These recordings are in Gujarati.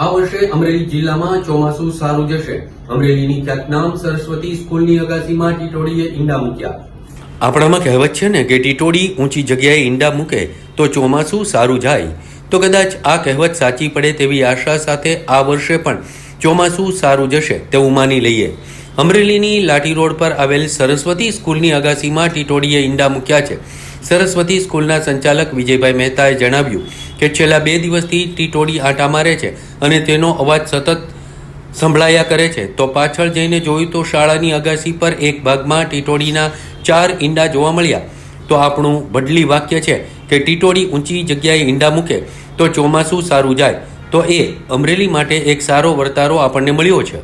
આ વર્ષે અમરેલી જિલ્લામાં ચોમાસું સારું જશે. અમરેલીની ખ્યાતનામ સરસ્વતી સ્કૂલની અગાસીમાં ટીટોડીએ ઈંડા મૂક્યા. આપણામાં કહેવત છે ને કે ટીટોડી ઊંચી જગ્યાએ ઈંડા મૂકે તો ચોમાસું સારું જાય. તો કદાચ આ કહેવત સાચી પડે તેવી આશા સાથે આ વર્ષે પણ ચોમાસું સારું જશે તેવું માની લઈએ. અમરેલીની લાઠી રોડ પર આવેલ સરસ્વતી સ્કૂલની અગાસીમાં ટીટોડીએ ઈંડા મૂક્યા છે. સરસ્વતી સ્કૂલના સંચાલક વિજયભાઈ મહેતાએ જણાવ્યું કે છેલ્લા બે દિવસથી ટીટોડી આંટા મારે છે અને તેનો અવાજ સતત સંભળાયા કરે છે. તો પાછળ જઈને જોયું તો શાળાની અગાસી પર એક ભાગમાં ટીટોડીના ચાર ઈંડા જોવા મળ્યા. તો આપણું બદલી વાક્ય છે કે ટીટોડી ઊંચી જગ્યાએ ઈંડા મૂકે તો ચોમાસું સારું જાય. તો એ અમરેલી માટે એક સારો વર્તારો આપણને મળ્યો છે.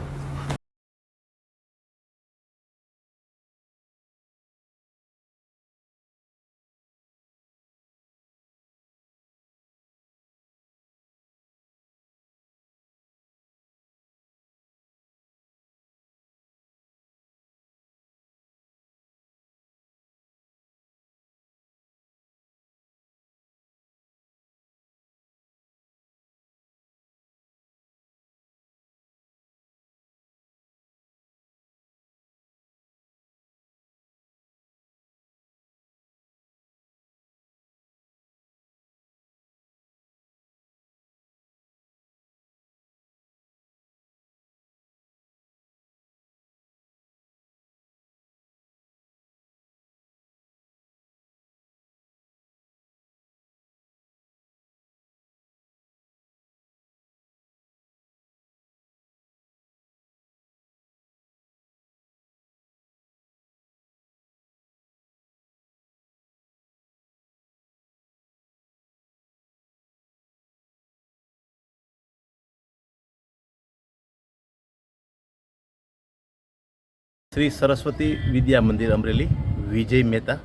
શ્રી સરસ્વતી વિદ્યા મંદિર અમરેલી, વિજય મહેતા.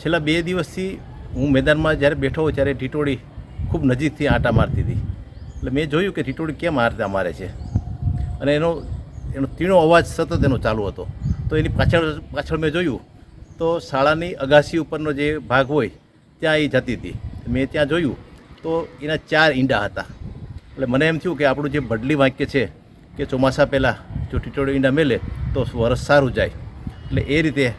છેલ્લા બે દિવસથી હું મેદાનમાં જ્યારે બેઠો ત્યારે ટીટોળી ખૂબ નજીકથી આંટા મારતી હતી. એટલે મેં જોયું કે ટીટોળી કેમ આંટા મારે છે. અને એનો એનો તીણો અવાજ સતત એનો ચાલુ હતો. તો એની પાછળ પાછળ મેં જોયું તો શાળાની અગાસી ઉપરનો જે ભાગ હોય ત્યાં એ જતી હતી. મેં ત્યાં જોયું તો એના ચાર ઈંડા હતા. એટલે મને એમ થયું કે આપણું જે બદલી વાક્ય છે કે ચોમાસા પહેલાં જો ટીટોળી ઈંડા મેલે તો વરસ સારું જાય. એટલે એ રીતે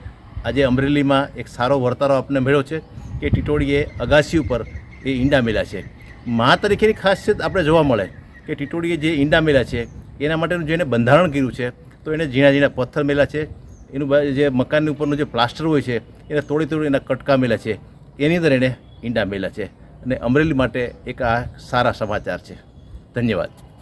આજે અમરેલીમાં એક સારો વર્તારો આપણને મળ્યો છે કે ટીટોળીએ અગાસી ઉપર એ ઈંડા મેલ્યા છે. મા તરીકેની ખાસિયત આપણે જોવા મળે કે ટીટોળીએ જે ઈંડા મેલ્યા છે, એના માટેનું જેને બંધારણ કર્યું છે, તો એને ઝીણા ઝીણા પથ્થર મેલા છે. એનું જે મકાનની ઉપરનું જે પ્લાસ્ટર હોય છે, એને તોડી તોડી એના કટકા મેલા છે. એની અંદર એણે ઈંડા મેલા છે. અને અમરેલી માટે એક આ સારા સમાચાર છે. ધન્યવાદ.